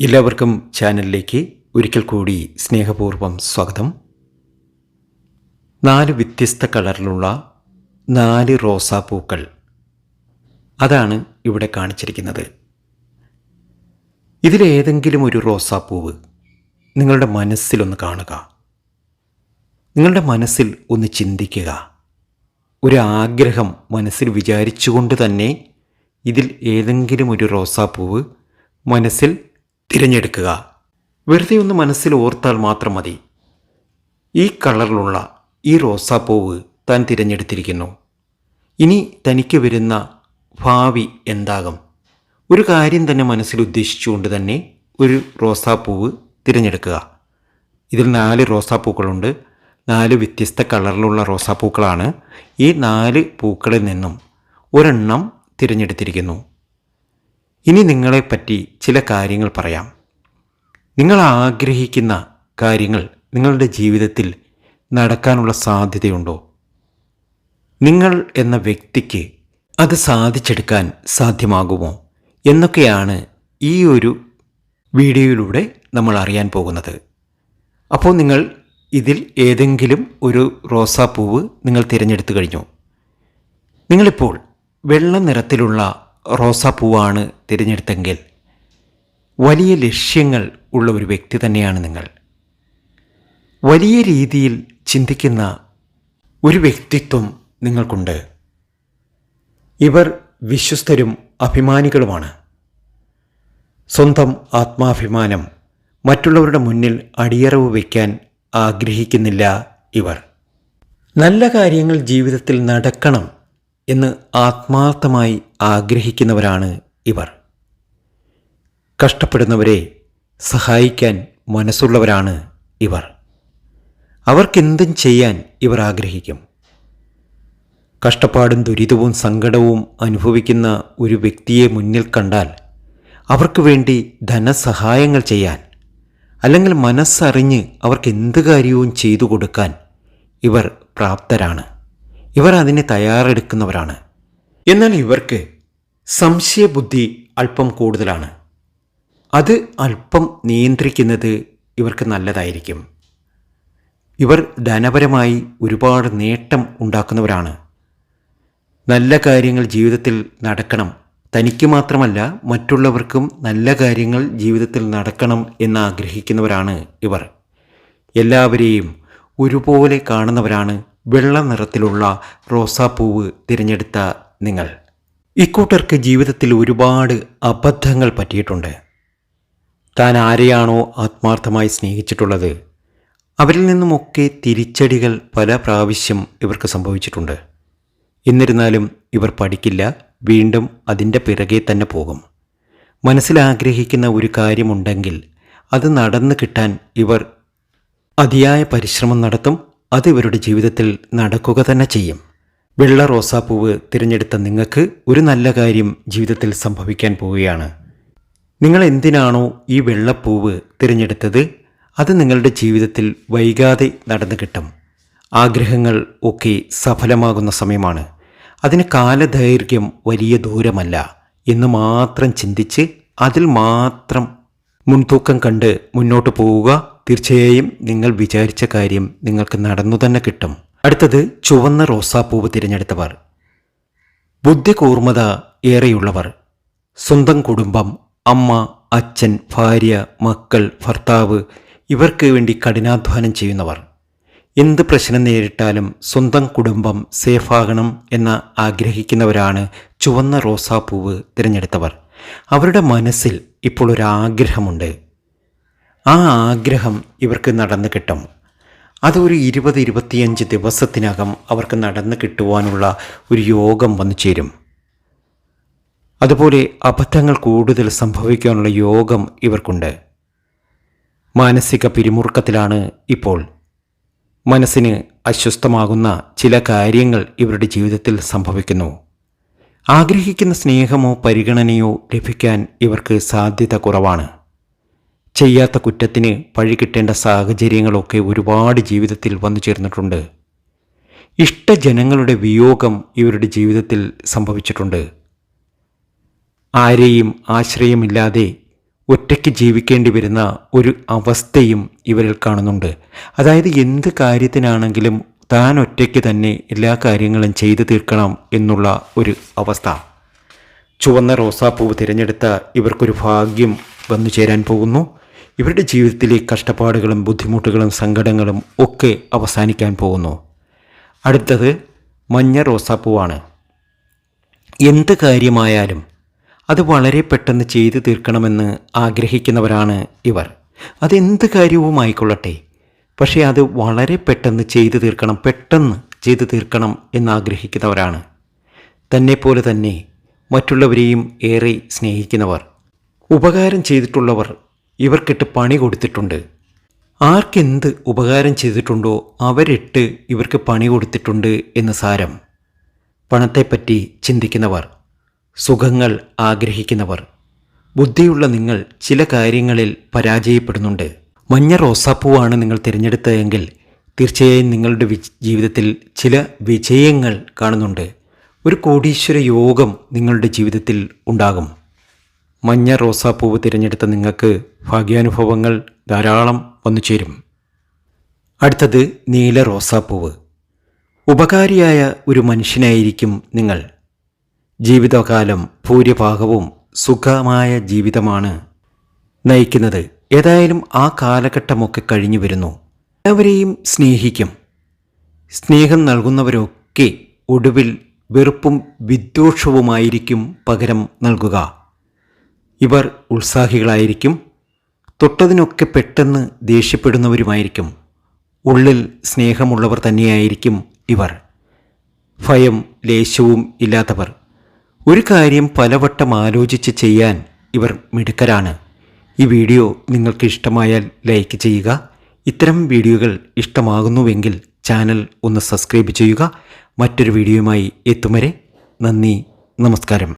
എല്ലാവർക്കും ചാനലിലേക്ക് ഒരിക്കൽ കൂടി സ്നേഹപൂർവം സ്വാഗതം. നാല് വ്യത്യസ്ത കളറിലുള്ള നാല് റോസാപ്പൂക്കൾ അതാണ് ഇവിടെ കാണിച്ചിരിക്കുന്നത്. ഇതിലേതെങ്കിലും ഒരു റോസാപ്പൂവ് നിങ്ങളുടെ മനസ്സിലൊന്ന് കാണുക. നിങ്ങളുടെ മനസ്സിൽ ഒന്ന് ചിന്തിക്കുക. ഒരു ആഗ്രഹം മനസ്സിൽ വിചാരിച്ചുകൊണ്ട് തന്നെ ഇതിൽ ഏതെങ്കിലും ഒരു റോസാപ്പൂവ് മനസ്സിൽ തിരഞ്ഞെടുക്കുക. വെറുതെ ഒന്ന് മനസ്സിൽ ഓർത്താൽ മാത്രം മതി. ഈ കളറിലുള്ള ഈ റോസാപ്പൂവ് താൻ തിരഞ്ഞെടുത്തിരിക്കുന്നു. ഇനി തനിക്ക് വരുന്ന ഭാവി എന്താകും? ഒരു കാര്യം തന്നെ മനസ്സിൽ ഉദ്ദേശിച്ചുകൊണ്ട് തന്നെ ഒരു റോസാപ്പൂവ് തിരഞ്ഞെടുക്കുക. ഇതിൽ നാല് റോസാപ്പൂക്കളുണ്ട് നാല് വ്യത്യസ്ത കളറിലുള്ള റോസാപ്പൂക്കളാണ് ഈ നാല് പൂക്കളിൽ നിന്നും ഒരെണ്ണം തിരഞ്ഞെടുത്തിരിക്കുന്നു. ഇനി നിങ്ങളെപ്പറ്റി ചില കാര്യങ്ങൾ പറയാം. നിങ്ങൾ ആഗ്രഹിക്കുന്ന കാര്യങ്ങൾ നിങ്ങളുടെ ജീവിതത്തിൽ നടക്കാനുള്ള സാധ്യതയുണ്ടോ? നിങ്ങൾ എന്ന വ്യക്തിക്ക് അത് സാധിച്ചെടുക്കാൻ സാധ്യമാകുമോ? എന്നൊക്കെയാണ് ഈ ഒരു വീഡിയോയിലൂടെ നമ്മൾ അറിയാൻ പോകുന്നത്. അപ്പോൾ നിങ്ങൾ ഇതിൽ ഏതെങ്കിലും ഒരു റോസാപ്പൂവ് നിങ്ങൾ തിരഞ്ഞെടുത്തു കഴിഞ്ഞു. നിങ്ങളിപ്പോൾ വെള്ള നിറത്തിലുള്ള റോസാപ്പൂവാണ് തിരഞ്ഞെടുത്തെങ്കിൽ വലിയ ലക്ഷ്യങ്ങൾ ഉള്ള ഒരു വ്യക്തി തന്നെയാണ് നിങ്ങൾ. വലിയ രീതിയിൽ ചിന്തിക്കുന്ന ഒരു വ്യക്തിത്വം നിങ്ങൾക്കുണ്ട്. ഇവർ വിശ്വസ്തരും അഭിമാനികളുമാണ്. സ്വന്തം ആത്മാഭിമാനം മറ്റുള്ളവരുടെ മുന്നിൽ അടിയറവ് വയ്ക്കാൻ ആഗ്രഹിക്കുന്നില്ല ഇവർ. നല്ല കാര്യങ്ങൾ ജീവിതത്തിൽ നടക്കണം എന്ന് ആത്മാർത്ഥമായി ആഗ്രഹിക്കുന്നവരാണ് ഇവർ. കഷ്ടപ്പെടുന്നവരെ സഹായിക്കാൻ മനസ്സുള്ളവരാണ് ഇവർ. അവർക്കെന്തും ചെയ്യാൻ ഇവർ ആഗ്രഹിക്കും. കഷ്ടപ്പാടും ദുരിതവും സങ്കടവും അനുഭവിക്കുന്ന ഒരു വ്യക്തിയെ മുന്നിൽ കണ്ടാൽ അവർക്ക് വേണ്ടി ധനസഹായങ്ങൾ ചെയ്യാൻ അല്ലെങ്കിൽ മനസ്സറിഞ്ഞ് അവർക്ക് എന്ത് കാര്യവും ചെയ്തു കൊടുക്കാൻ ഇവർ പ്രാപ്തരാണ്. ഇവർ അതിന് തയ്യാറെടുക്കുന്നവരാണ്. എന്നാൽ ഇവർക്ക് സംശയബുദ്ധി അല്പം കൂടുതലാണ്. അത് അല്പം നിയന്ത്രിക്കുന്നത് ഇവർക്ക് നല്ലതായിരിക്കും. ഇവർ ധനപരമായി ഒരുപാട് നേട്ടം ഉണ്ടാക്കുന്നവരാണ്. നല്ല കാര്യങ്ങൾ ജീവിതത്തിൽ നടക്കണം. തനിക്ക് മാത്രമല്ല മറ്റുള്ളവർക്കും നല്ല കാര്യങ്ങൾ ജീവിതത്തിൽ നടക്കണം എന്ന് ആഗ്രഹിക്കുന്നവരാണ് ഇവർ. എല്ലാവരെയും ഒരുപോലെ കാണുന്നവരാണ് വെള്ള നിറത്തിലുള്ള റോസാപ്പൂവ് തിരഞ്ഞെടുത്ത നിങ്ങൾ. ഇക്കൂട്ടർക്ക് ജീവിതത്തിൽ ഒരുപാട് അബദ്ധങ്ങൾ പറ്റിയിട്ടുണ്ട്. താൻ ആരെയാണോ ആത്മാർത്ഥമായി സ്നേഹിച്ചിട്ടുള്ളത്? അവരിൽ നിന്നുമൊക്കെ തിരിച്ചടികൾ പല പ്രാവശ്യം ഇവർക്ക് സംഭവിച്ചിട്ടുണ്ട്. എന്നിരുന്നാലും ഇവർ പഠിക്കില്ല വീണ്ടും അതിന്റെ പിറകെ തന്നെ പോകും. മനസ്സിലാഗ്രഹിക്കുന്ന ഒരു കാര്യമുണ്ടെങ്കിൽ അത് നടന്നു കിട്ടാൻ ഇവർ അതിയായ പരിശ്രമം നടത്തും അത് ഇവരുടെ ജീവിതത്തിൽ നടക്കുക തന്നെ ചെയ്യും. വെള്ള റോസാപ്പൂവ് തിരഞ്ഞെടുത്ത നിങ്ങൾക്ക് ഒരു നല്ല കാര്യം ജീവിതത്തിൽ സംഭവിക്കാൻ പോവുകയാണ്. നിങ്ങൾ എന്തിനാണോ ഈ വെള്ളപ്പൂവ് തിരഞ്ഞെടുത്തത്? അത് നിങ്ങളുടെ ജീവിതത്തിൽ വൈകാതെ നടന്നു കിട്ടും. ആഗ്രഹങ്ങൾ ഒക്കെ സഫലമാകുന്ന സമയമാണ്. അതിന് കാലദൈർഘ്യം വലിയ ദൂരമല്ല എന്ന് മാത്രം ചിന്തിച്ച് അതിൽ മാത്രം മുൻതൂക്കം കണ്ട് മുന്നോട്ട് പോവുക തീർച്ചയായും നിങ്ങൾ വിചാരിച്ച കാര്യം നിങ്ങൾക്ക് നടന്നു തന്നെ കിട്ടും. അടുത്തത് ചുവന്ന റോസാപ്പൂവ് തിരഞ്ഞെടുത്തവർ. ബുദ്ധി കൂർമ്മത ഏറെയുള്ളവർ. സ്വന്തം കുടുംബം അമ്മ അച്ഛൻ ഭാര്യ മക്കൾ ഭർത്താവ് ഇവർക്ക് വേണ്ടി കഠിനാധ്വാനം ചെയ്യുന്നവർ. എന്ത് പ്രശ്നം നേരിട്ടാലും സ്വന്തം കുടുംബം സേഫാകണം എന്ന് ആഗ്രഹിക്കുന്നവരാണ് ചുവന്ന റോസാപ്പൂവ് തിരഞ്ഞെടുത്തവർ. അവരുടെ മനസ്സിൽ ഇപ്പോൾ ഒരു ആഗ്രഹമുണ്ട് ആ ആഗ്രഹം ഇവർക്ക് നടന്നു കിട്ടും. അതൊരു ഇരുപത് ഇരുപത്തിയഞ്ച് ദിവസത്തിനകം അവർക്ക് നടന്നു കിട്ടുവാനുള്ള ഒരു യോഗം വന്നു ചേരും. അതുപോലെ അബദ്ധങ്ങൾ കൂടുതൽ സംഭവിക്കാനുള്ള യോഗം ഇവർക്കുണ്ട്. മാനസിക പിരിമുറുക്കത്തിലാണ് ഇപ്പോൾ. മനസ്സിന് അസ്വസ്ഥമാകുന്ന ചില കാര്യങ്ങൾ ഇവരുടെ ജീവിതത്തിൽ സംഭവിക്കുന്നു. ആഗ്രഹിക്കുന്ന സ്നേഹമോ പരിഗണനയോ ലഭിക്കാൻ ഇവർക്ക് സാധ്യത കുറവാണ്. ചെയ്യാത്ത കുറ്റത്തിന് പഴി കിട്ടേണ്ട സാഹചര്യങ്ങളൊക്കെ ഒരുപാട് ജീവിതത്തിൽ വന്നു ചേർന്നിട്ടുണ്ട്. ഇഷ്ടജനങ്ങളുടെ വിയോഗം ഇവരുടെ ജീവിതത്തിൽ സംഭവിച്ചിട്ടുണ്ട്. ആരെയും ആശ്രയമില്ലാതെ ഒറ്റയ്ക്ക് ജീവിക്കേണ്ടി വരുന്ന ഒരു അവസ്ഥയും ഇവരിൽ കാണുന്നുണ്ട്. അതായത് എന്ത് കാര്യത്തിനാണെങ്കിലും താൻ ഒറ്റയ്ക്ക് തന്നെ എല്ലാ കാര്യങ്ങളും ചെയ്തു തീർക്കണം എന്നുള്ള ഒരു അവസ്ഥ. ചുവന്ന റോസാപ്പൂവ് തിരഞ്ഞെടുത്ത ഇവർക്കൊരു ഭാഗ്യം വന്നു ചേരാൻ പോകുന്നു. ഇവരുടെ ജീവിതത്തിലെ കഷ്ടപ്പാടുകളും ബുദ്ധിമുട്ടുകളും സങ്കടങ്ങളും ഒക്കെ അവസാനിക്കാൻ പോകുന്നു. അടുത്തത് മഞ്ഞ റോസാപ്പൂവാണ്. എന്ത് കാര്യമായാലും അത് വളരെ പെട്ടെന്ന് ചെയ്തു തീർക്കണമെന്ന് ആഗ്രഹിക്കുന്നവരാണ് ഇവർ. അതെന്ത് കാര്യവും ആയിക്കൊള്ളട്ടെ പക്ഷേ അത് വളരെ പെട്ടെന്ന് ചെയ്തു തീർക്കണം പെട്ടെന്ന് ചെയ്തു തീർക്കണം എന്നാഗ്രഹിക്കുന്നവരാണ്. തന്നെപ്പോലെ തന്നെ മറ്റുള്ളവരെയും ഏറെ സ്നേഹിക്കുന്നവർ. ഉപകാരം ചെയ്തിട്ടുള്ളവർ ഇവർക്കിട്ട് പണി കൊടുത്തിട്ടുണ്ട്. ആർക്കെന്ത് ഉപകാരം ചെയ്തിട്ടുണ്ടോ അവരിട്ട് ഇവർക്ക് പണി കൊടുത്തിട്ടുണ്ട് എന്ന് സാരം. പണത്തെപ്പറ്റി ചിന്തിക്കുന്നവർ സുഖങ്ങൾ ആഗ്രഹിക്കുന്നവർ ബുദ്ധിയുള്ള നിങ്ങൾ ചില കാര്യങ്ങളിൽ പരാജയപ്പെടുന്നുണ്ട്. മഞ്ഞ റോസാപ്പൂവാണ് നിങ്ങൾ തിരഞ്ഞെടുത്തതെങ്കിൽ തീർച്ചയായും നിങ്ങളുടെ ജീവിതത്തിൽ ചില വിജയങ്ങൾ കാണുന്നുണ്ട്. ഒരു കോടീശ്വര യോഗം നിങ്ങളുടെ ജീവിതത്തിൽ ഉണ്ടാകും. മഞ്ഞ റോസാപ്പൂവ് തിരഞ്ഞെടുത്ത നിങ്ങൾക്ക് ഭാഗ്യാനുഭവങ്ങൾ ധാരാളം വന്നു ചേരും. അടുത്തത് നീല റോസാപ്പൂവ്. ഉപകാരിയായ ഒരു മനുഷ്യനായിരിക്കും നിങ്ങൾ. ജീവിതകാലം ഭൂരിഭാഗവും സുഖമായ ജീവിതമാണ് നയിക്കുന്നത്. ഏതായാലും ആ കാലഘട്ടമൊക്കെ കഴിഞ്ഞു വരുന്നു. എല്ലാവരെയും സ്നേഹിക്കും. സ്നേഹം നൽകുന്നവരൊക്കെ ഒടുവിൽ വെറുപ്പും വിദ്വേഷവുമായിരിക്കും പകരം നൽകുക. ഇവർ ഉത്സാഹികളായിരിക്കും. തൊട്ടതിനൊക്കെ പെട്ടെന്ന് ദേഷ്യപ്പെടുന്നവരുമായിരിക്കും. ഉള്ളിൽ സ്നേഹമുള്ളവർ തന്നെയായിരിക്കും ഇവർ. ഭയം ലേശവും ഇല്ലാത്തവർ. ഒരു കാര്യം പലവട്ടം ആലോചിച്ച് ചെയ്യാൻ ഇവർ മിടുക്കരാണ്. ഈ വീഡിയോ നിങ്ങൾക്ക് ഇഷ്ടമായാൽ ലൈക്ക് ചെയ്യുക. ഇത്തരം വീഡിയോകൾ ഇഷ്ടമാകുന്നുവെങ്കിൽ ചാനൽ ഒന്ന് സബ്സ്ക്രൈബ് ചെയ്യുക. മറ്റൊരു വീഡിയോയുമായി എത്തും വരെ നന്ദി നമസ്കാരം.